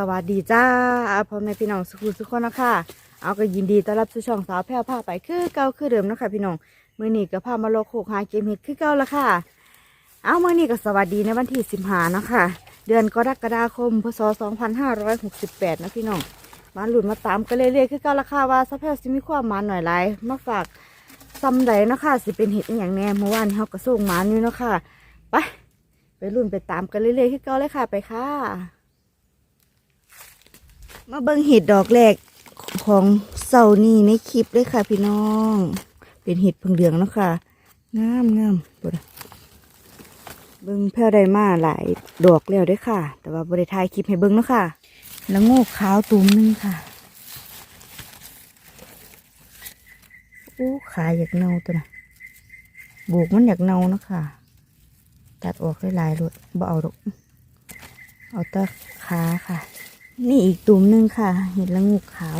สวัสดีจ้าพ่อแม่พี่น้องสุขุสุขคนนะคะเอาก็ยินดีต้อนรับสู่ช่องสาวแพรวพาไปคือเก่าคือเดิมนะคะพี่น้องมื่อนี้ก็พามาโลกโคกหาเกมเห็ดคือเก่าละค่ะ เอามื่อนี้ก็สวัสดีในวันที่สิบหานาะคะ เดือนกรกฎาคมพศสองพันห้าร้อยหกสิบแปดนะพี่น้องมาหลุดมาตามกันเรื่อยๆคือเก่าละค่ะว่าสาวแพรวสิมีความมานหน่อยไรมาฝากซ้ำใดนะคะสิเป็นเห็ดอย่างแน่เมื่อวานเขาก็ส่งมานอยู่นะค่ะไปไปรุ่นไปตามกันเรื่อยๆคือเก่าเลยค่ะไปค่ะ มาเบิ่งเห็ดดอกแรกของเสานี่ในคลิปเลยค่ะ พี่น้อง เป็นเห็ดพึ่งเหลืองเนาะค่ะงามงามบดเบิ่งแพร่ได้มาหลายดอกแล้วเด้วยค่ะ แต่ว่าบริทายคลิปให้เบิ่งเนาะค่ะ แล้วโง่ขาวตุ่มหนึงค่ะโอ้ขาอยากเน่าตัวน่ะบูกมันอยากเน่าเนาะค่ะ ตัดออกหลายๆเลยบ่เอาดอกเอาแต่ขาค่ะ นี่อีกตุ่มหนึ่งค่ะ เห็ดละงูกขาว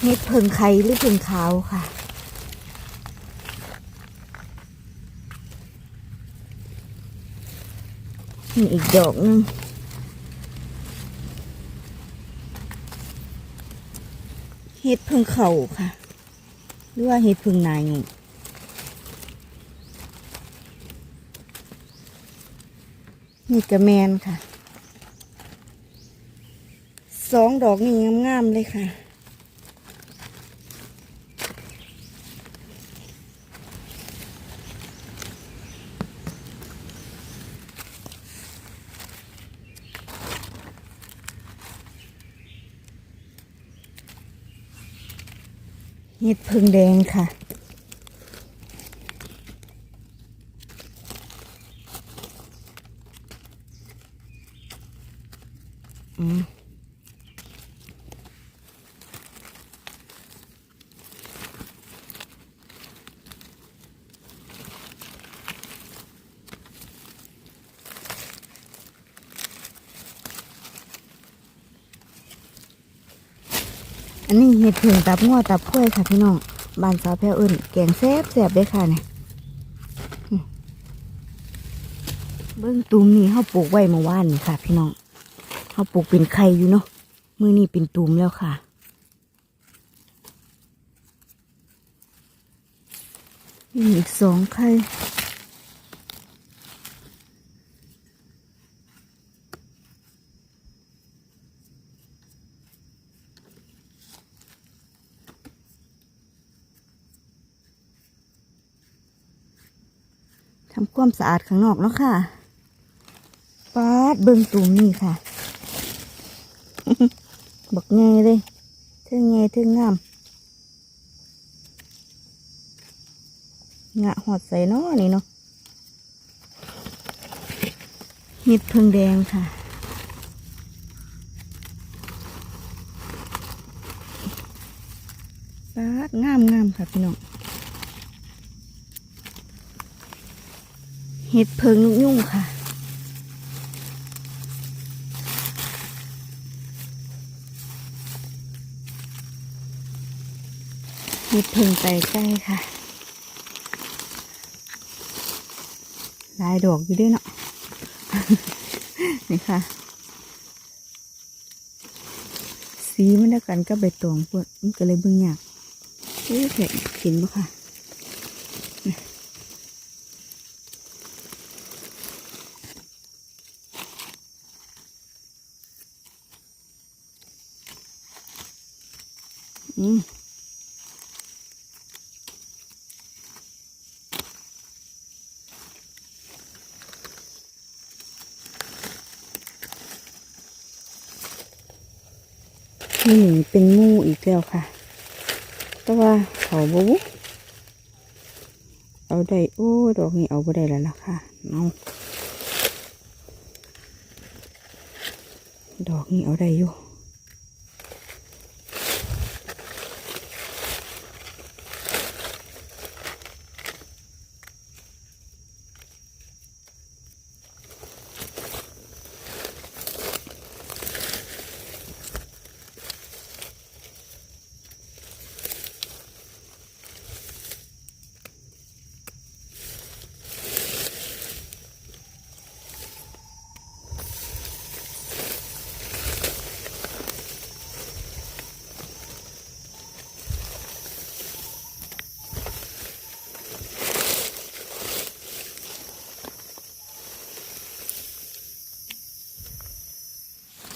เห็ดเพิงไข่หรือเพิงขาวค่ะ นี่อีกดอกนึงเห็ดเพิงเข่าค่ะ หรือว่าเห็ดเพิงนาอยู่ นี่กระแมนค่ะ สองดอกนี่งามๆเลยค่ะ เห็ดพึ่งแดงค่ะ อืม อันนี้เห็ดผึ่งตับงัวตับกล้วยค่ะพี่น้องบานสาวแพรวเอิญแกงแซ่บแซ่บๆเด้ค่ะเนี่ยเบิ้องตูมนี่เขาปลูกไว้เมื่อวานนี่ค่ะ พี่น้องเขาปลูกเป็นไข่อยู่เนาะมือนี่เป็นตูมแล้วค่ะ อีกสองไข่ ทำความสะอาดข้างนอกเนาะค่ะปาดเบิ่งตูมนี่ค่ะ บักไงเลยเท่งไงเท่งงามงะหอดใส่นาะนี่เนาะเห็ดเพิงแดงค่ะปาดงามงามค่ะพี่น้อง เห็ดเพิงนกยุ่งค่ะ เห็ดเพิงไตใกล้ค่ะหลายดอกอยู่ด้วยเนาะ นี่ค่ะ สีมันเดียวกันก็ใบตองพวกมันก็เลยเบิ่งยากโอ้ยเผ็ดกินบ่ค่ะ อืมนี่เป็นงูอีกแล้วค่ะ แต่ว่าเขาบบุเอาได้ โอ้ ดอกนี้เอาบ่ได้แล้วล่ะค่ะเอาดอกนี้เอาได้อยู่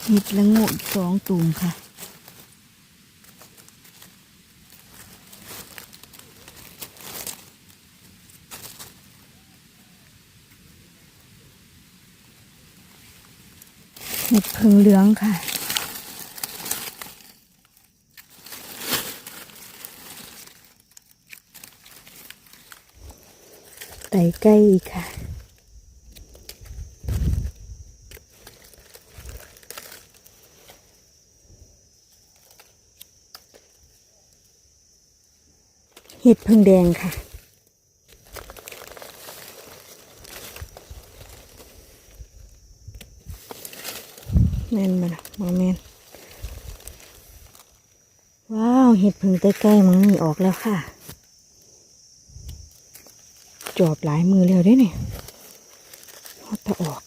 เห็ดละโงกอีกสองตูมค่ะ เห็ดผึ่งเหลืองค่ะไต่ใกล้อีกค่ะ ห็ดพึ่งแดงค่ะ แม่นมาละมอแม่นว้าว เห็ดพึ่งใกล้ๆมันนี่ออกแล้วค่ะ จอบหลายมือแล้วด้เนี่ยฮอดตะออก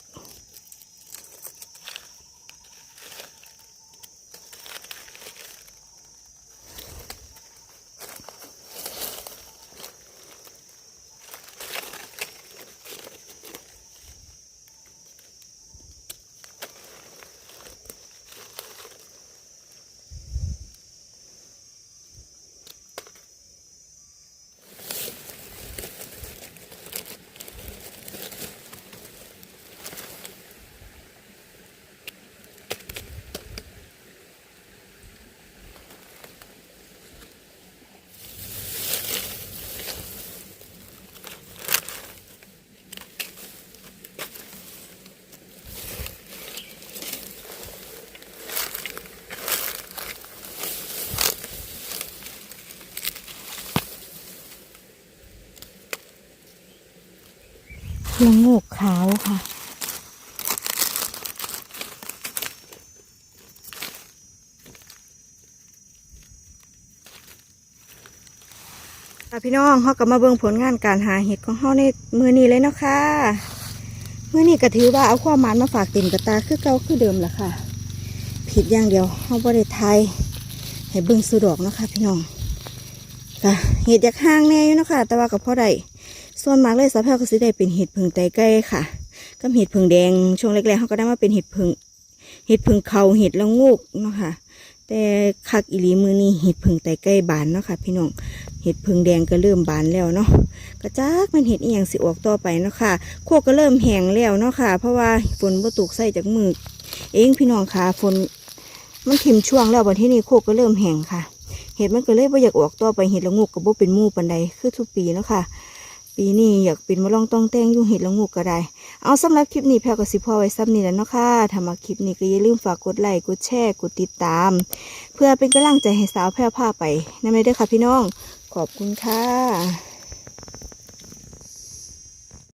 ละโงกขาวค่ะค่ะ พี่น้องเขาก็มาเบิ่งผลงานการหาเห็ดของเขาในมือนี้เลยเนาะค่ะมือนี้ก็ถือว่าเอาความมานมาฝากเต็มกระตาคือเก่าคือเดิมแหละค่ะ ผิดอย่างเดียวเขาบริไทยให้เบิ่งสูดอกนะคะพี่น้องค่ะเห็ดอยากห่างแน่อยู่นะคะแต่ว่ากับพ่อได้ ส่วนมากเลยสาวแพรก็สิได้เป็นเห็ดผึ่งไตไก่ค่ะกับเห็ดผึ่งแดงช่วงแรกๆเขาก็ได้มาเป็นเห็ดผึ่งเห็ดผึ่งเขาเห็ดละงูกเนาะค่ะ แต่คักอีหลีมือนี้เห็ดผึ่งไตไก่บานเนาะค่ะ พี่น้องเห็ดพึ่งแดงก็เริ่มบานแล้วเนาะกระจากมันเห็ดอีหยังสิออกต่อไปเนาะค่ะโคกก็เริ่มแห้งแล้วเนาะค่ะ เพราะว่าฝนบ่ตกใส่จากมือเองพี่น้องค่ะฝนมันทิมช่วงแล้ววันที่นี้โคกก็เริ่มแห้งค่ะเห็ดมันก็เลยบ่อยากออกต่อไปเห็ดละงูกก็บ่เป็นมู่ปันใดคือทุกปีเนาะค่ะ ปีนี้อยากปินมาลองต้องแต่งยุ่งเห็ดละงูกก็ได้ เอาสำหรับคลิปนี้แพรก็สิพอไว้ซ้ำนี้แล้วเนาะค่ะถ้ามาคลิปนี้ก็อย่าลืมฝากกดไลค์กดแชร์กดติดตาม เพื่อเป็นกำลังใจให้สาวแพรพาไปนั่นไม่ได้ค่ะพี่น้อง ขอบคุณค่ะ